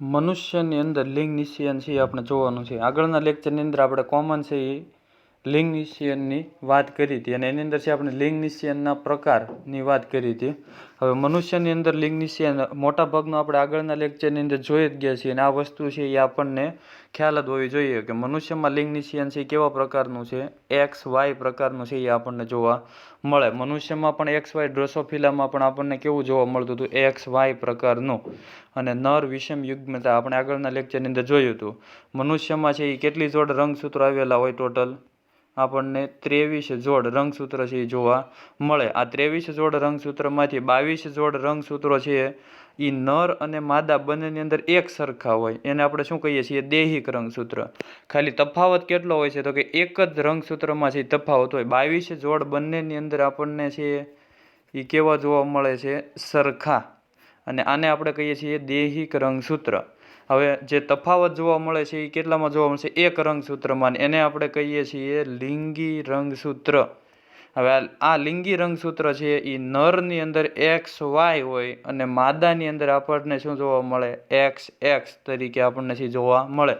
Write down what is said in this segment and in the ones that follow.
મનુષ્યની અંદર લિંગ નિશ્ચયન છે એ આપણે જોવાનું છે. આગળના લેક્ચરની અંદર આપણે કોમન છે એ લિંગ નિષયનની વાત કરી હતી અને એની અંદર છે આપણે લિંગ નિષયનના પ્રકારની વાત કરી હતી. હવે મનુષ્યની અંદર લિંગ મોટા મોટાભાગનું આપણે આગળના લેક્ચરની અંદર જોઈ જ ગયા છીએ અને આ વસ્તુ છે એ આપણને ખ્યાલ જ હોવી જોઈએ કે મનુષ્યમાં લિંગ નિશ્ચયન છે કેવા પ્રકારનું છે? એક્સ વાય પ્રકારનું છે એ આપણને જોવા મળે. મનુષ્યમાં પણ એક્સ વાય ડ્રોસોફિલામાં પણ આપણને કેવું જોવા મળતું હતું? એક્સ વાય પ્રકારનું. અને નર વિષમ યુગ્મતા આપણે આગળના લેક્ચરની અંદર જોયું હતું. મનુષ્યમાં છે એ કેટલી જોડ રંગસૂત્રો આવેલા હોય ટોટલ? આપણને ત્રેવીસ જોડ રંગસૂત્ર છે એ જોવા મળે. આ ત્રેવીસ જોડ રંગસૂત્રમાંથી બાવીસ જોડ રંગસૂત્રો છે એ નર અને માદા બંનેની અંદર એક સરખા હોય. એને આપણે શું કહીએ છીએ? દૈહિક રંગસૂત્ર. ખાલી તફાવત કેટલો હોય છે? તો કે એક જ રંગસૂત્રમાં છે તફાવત હોય. બાવીસ જોડ બંનેની અંદર આપણને છે એ કેવા જોવા મળે છે? સરખા. અને આને આપણે કહીએ છીએ દૈહિક રંગસૂત્ર. હવે જે તફાવત જોવા મળે છે એ કેટલામાં જોવા મળશે? એક રંગસૂત્રમાં એને આપણે કહીએ છીએ લિંગી રંગસૂત્ર. હવે આ- લિંગી રંગસૂત્ર છે એ નરની અંદર એક્સ, વાય હોય અને માદાની અંદર આપણને શું જોવા મળે? એક્સ એક્સ તરીકે આપણને છે જોવા મળે.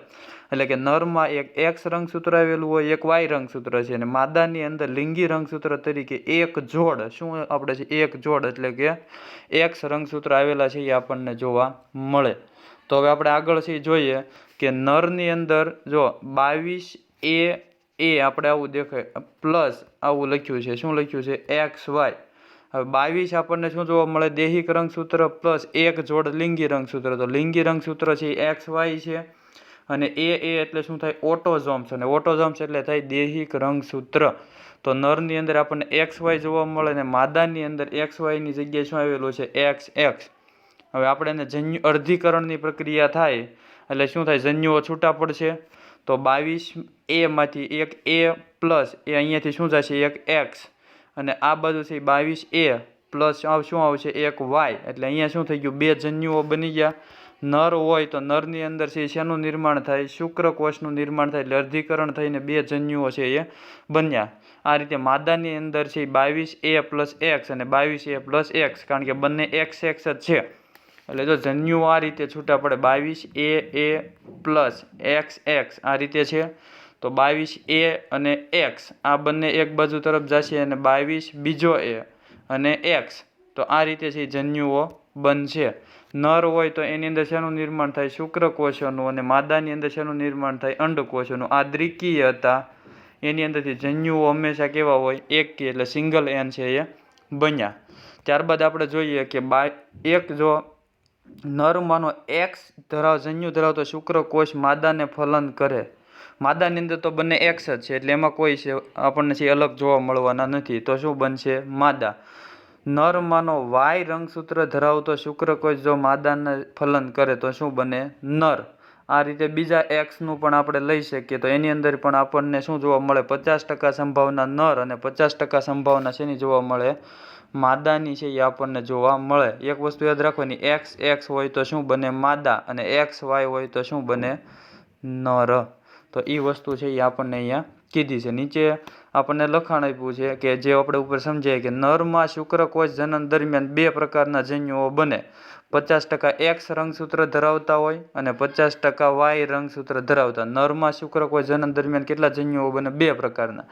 એટલે કે નરમાં એક એક્સ રંગસૂત્ર આવેલું હોય, એક વાય રંગસૂત્ર છે અને માદાની અંદર લિંગી રંગસૂત્ર તરીકે એક જોડ. શું આપણે છે? એક જોડ એટલે કે એક્સ રંગસૂત્ર આવેલા છે એ આપણને જોવા મળે. તો હવે આપણે આગળ છે જોઈએ કે નરની અંદર જો બાવીસ એ એ આપણે આવું દેખાય, પ્લસ આવું લખ્યું છે. શું લખ્યું છે? X, Y. હવે બાવીસ આપણને શું જોવા મળે? દૈહિક રંગસૂત્ર પ્લસ એક જોડ લિંગી રંગસૂત્ર. તો લિંગી રંગસૂત્ર છે એક્સ, વાય છે અને એ એ એટલે શું થાય? ઓટોઝોમ્સ અને ઓટોઝોમ્સ એટલે થાય દેહિક રંગસૂત્ર. તો નરની અંદર આપણને એક્સ, વાય જોવા મળે અને માદાની અંદર એક્સ, વાયની જગ્યાએ શું આવેલું છે? X X. હવે આપણે એને જન્યુ અર્ધીકરણની પ્રક્રિયા થાય, એટલે શું થાય? જન્યુઓ છૂટા પડશે. તો બાવીસ એમાંથી એક એ પ્લસ એ અહીંયાથી શું જશે? એક એક્સ. અને આ બાજુ છે બાવીસ એ પ્લસ શું આવશે? એક વાય. એટલે અહીંયા શું થઈ ગયું? બે જન્યુઓ બની ગયા. નર હોય તો નરની અંદર છે શેનું નિર્માણ થાય? શુક્રકોષનું નિર્માણ થાય. એટલે અર્ધીકરણ થઈને બે જન્યુઓ છે એ બન્યા. આ રીતે માદાની અંદર છે બાવીસ એ પ્લસ એક્સ અને બાવીસ એ પ્લસ એક્સ. કારણ કે બંને એક્સ એક્સ જ છે. એટલે જો જન્યુ આ રીતે છૂટા પડે બાવીસ એ એ પ્લસ એક્સ એક્સ આ રીતે છે. તો બાવીસ એ અને એક્સ આ બંને એક બાજુ તરફ જશે અને બાવીસ બીજો એ અને એક્સ. તો આ રીતે છે જન્યુઓ બનશે. નર હોય તો એની અંદર શેનું નિર્માણ થાય? શુક્રકોષોનું અને માદાની અંદર શેનું નિર્માણ થાય? અંડકોષોનું. આ દ્વિકીય હતા. એની અંદરથી જન્યુઓ હંમેશા કેવા હોય? એક કે એટલે સિંગલ એન છે એ બન્યા. ત્યારબાદ આપણે જોઈએ કે બા, એક જો નરમાંનો એક્સ ધરાવ, જન્યુ ધરાવતો શુક્રકોષ માદાને ફલન કરે. માદાની અંદર તો બંને એક્સ જ છે, એટલે એમાં કોઈ છે, આપણને છે અલગ જોવા મળવાના નથી. તો શું બનશે? માદા. નરમાંનો વાય રંગસૂત્ર ધરાવતો શુક્રકોષ જો માદાને ફલન કરે તો શું બને? નર. આ રીતે બીજા એક્સનું પણ આપણે લઈ શકીએ. તો એની અંદર પણ આપણને શું જોવા મળે? પચાસ ટકા સંભાવના નર અને પચાસ ટકા સંભાવના શેની જોવા મળે? માદાની છે એ આપણને જોવા મળે. એક વસ્તુ યાદ રાખવાની એક્સ એક્સ હોય તો શું બને માદા અને એક્સ વાય હોય તો શું બને નર? તો એ વસ્તુ છે એ આપણને અહીંયા કીધી છે. નીચે આપણને લખાણ આપ્યું છે કે જે આપણે ઉપર સમજાય કે નરમાં શુક્રકોષ જનન દરમિયાન બે પ્રકારના જન્યુઓ બને. પચાસ ટકા એક્સ રંગસૂત્ર ધરાવતા હોય અને પચાસ ટકા વાય રંગસૂત્ર ધરાવતા. નરમાં શુક્રકોષ જનન દરમિયાન કેટલા જન્યુઓ બને? બે પ્રકારના.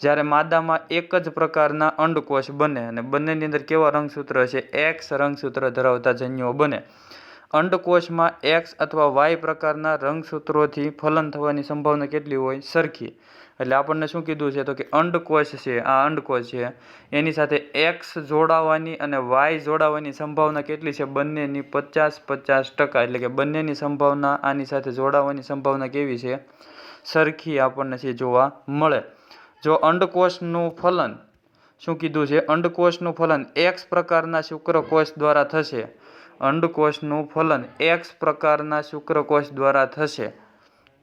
જ્યારે માદામાં એક જ પ્રકારના અંડકોષ બને અને બંનેની અંદર કેવા રંગસૂત્ર છે એક્સ રંગસૂત્ર ધરાવતા જન્યુઓ બને. અંડકોષમાં એક્સ અથવા વાય પ્રકારના રંગસૂત્રોથી ફલન થવાની સંભાવના કેટલી હોય? સરખી. એટલે આપણને શું કીધું છે? તો કે અંડકોષ છે, આ અંડકોષ છે. એની સાથે એક્સ જોડાવાની અને વાય જોડાવાની સંભાવના કેટલી છે? બંનેની પચાસ પચાસ ટકા. એટલે કે બંનેની સંભાવના આની સાથે જોડાવાની સંભાવના કેવી છે? સરખી આપણને છે જોવા મળે. જો અંડકોષનું ફલન, શું કીધું છે? અંડકોષનું ફલન એક્સ પ્રકારના શુક્રકોષ દ્વારા થશે. અંડકોષનું ફલન એક્સ પ્રકારના શુક્રકોષ દ્વારા થશે.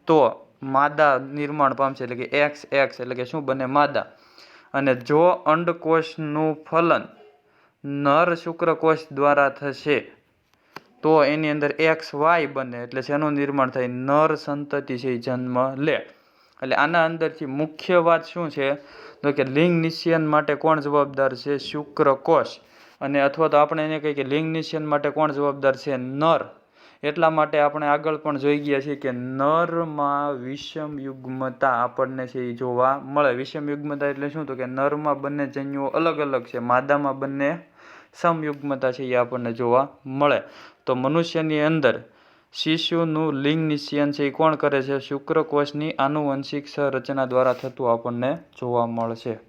તો માદા નિર્માણ પામશે એટલે કે એક્સ એક્સ એટલે કે શું બને માદા. અને જો અંડકોષનું ફલન નર શુક્રકોષ દ્વારા થશે, તો એની અંદર એક્સ વાય બને એટલે શેનું નિર્માણ થાય? નર સંતતિ છે જન્મ લે. એટલે આના અંદરથી મુખ્ય વાત શું છે? તો કે લિંગ નિશ્ચયન માટે કોણ જવાબદાર છે? શુક્રકોષ. અને અથવા તો આપણે એને કહીએ કે લિંગ નિષયન માટે કોણ જવાબદાર છે? નર. એટલા માટે આપણે આગળ પણ જોઈ ગયા છીએ કે નરમાં વિષમ યુગ્મતા આપણને છે એ જોવા મળે. વિષમ યુગ્મતા એટલે શું? તો કે નરમાં બંને જન્યુઓ અલગ અલગ છે. માદામાં બંને સમયુગ્મતા છે એ આપણને જોવા મળે. તો મનુષ્યની અંદર શિશુનું લિંગ નિશ્ચયન છે એ કોણ કરે છે? શુક્રકોષની આનુવંશિક સંરચના દ્વારા થતું આપણને જોવા મળશે.